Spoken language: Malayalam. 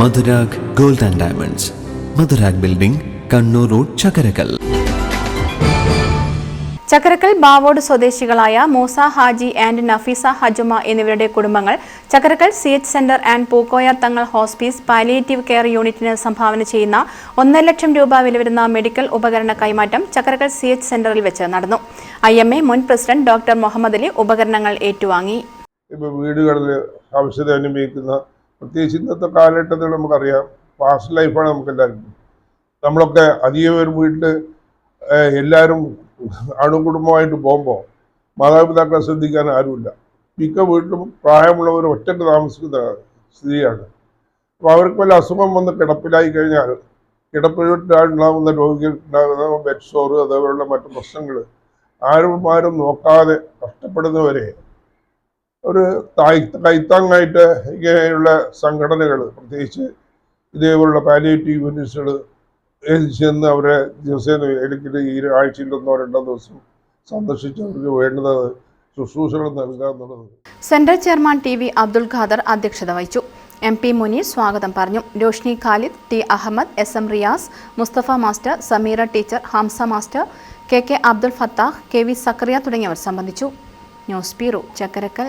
Madhurag gold and diamonds. Madhurag building Kannur road Chakarakal Chakkarakkal Bavod സ്വദേശികളായ മൂസ ഹാജി ആൻഡ് നഫീസ ഹജുമ എന്നിവരുടെ കുടുംബങ്ങൾ Chakkarakkal C H centre and Pookoya Thangal hospice palliative care യൂണിറ്റിന് സംഭാവന ചെയ്യുന്ന ഒന്നര ലക്ഷം രൂപ വിലവരുന്ന മെഡിക്കൽ ഉപകരണ കൈമാറ്റം ചക്കരക്കൽ സി എച്ച് സെന്ററിൽ വെച്ച് നടന്നു. ഐ എം എ മുൻ പ്രസിഡന്റ് ഡോക്ടർ മുഹമ്മദ് അലി ഉപകരണങ്ങൾ ഏറ്റുവാങ്ങി. വീടുകളിൽ ആവശ്യത അനുഭവിക്കുന്ന പ്രത്യേകിച്ച് ഇന്നത്തെ കാലഘട്ടത്തിൽ നമുക്കറിയാം ഫാസ്റ്റ് ലൈഫാണ് നമുക്ക് നമ്മളൊക്കെ അധികം ഒരു വീട്ടിൽ എല്ലാവരും അണുകുടുംബമായിട്ട് പോകുമ്പോൾ മാതാപിതാക്കളെ ശ്രദ്ധിക്കാൻ ആരുമില്ല. മിക്ക വീട്ടിലും പ്രായമുള്ളവർ ഒറ്റയ്ക്ക് താമസിക്കുന്ന സ്ഥിതിയാണ് അപ്പോൾ അവർക്ക് വല്ല അസുഖം വന്ന് കിടപ്പിലായി കഴിഞ്ഞാൽ കിടപ്പിലുണ്ടാകുന്ന രോഗികൾക്കുണ്ടാകുന്ന ബെഡ് സോറ് അതേപോലുള്ള മറ്റു പ്രശ്നങ്ങൾ ആരും ആരും നോക്കാതെ കഷ്ടപ്പെടുന്നവരെ ഒരു തായ് കൈത്താങ്ങായിട്ട് ഇങ്ങനെയുള്ള സംഘടനകൾ പ്രത്യേകിച്ച് ഇതേപോലുള്ള പാലിയേറ്റീവ് യൂണിറ്റ്സുകൾ ചെന്ന് അവരെ ദിവസേന അല്ലെങ്കിൽ ഈ ആഴ്ചയിൽ ഒന്നോ രണ്ടോ ദിവസം സന്ദർശിച്ച് അവർക്ക് വേണ്ടുന്നത് ശുശ്രൂഷകൾ നൽകുക എന്നുള്ളത്. Central chairman T V Abdul Khader അധ്യക്ഷത വഹിച്ചു. എം പി മുനീർ സ്വാഗതം പറഞ്ഞു. Roshni Khalid T Ahmed S M Riyas Musthafa master Sameera teacher Hamza master K K Abdul Fathah K V Zakariya തുടങ്ങിയവർ സംബന്ധിച്ചു. News bureau Chakkarakkal.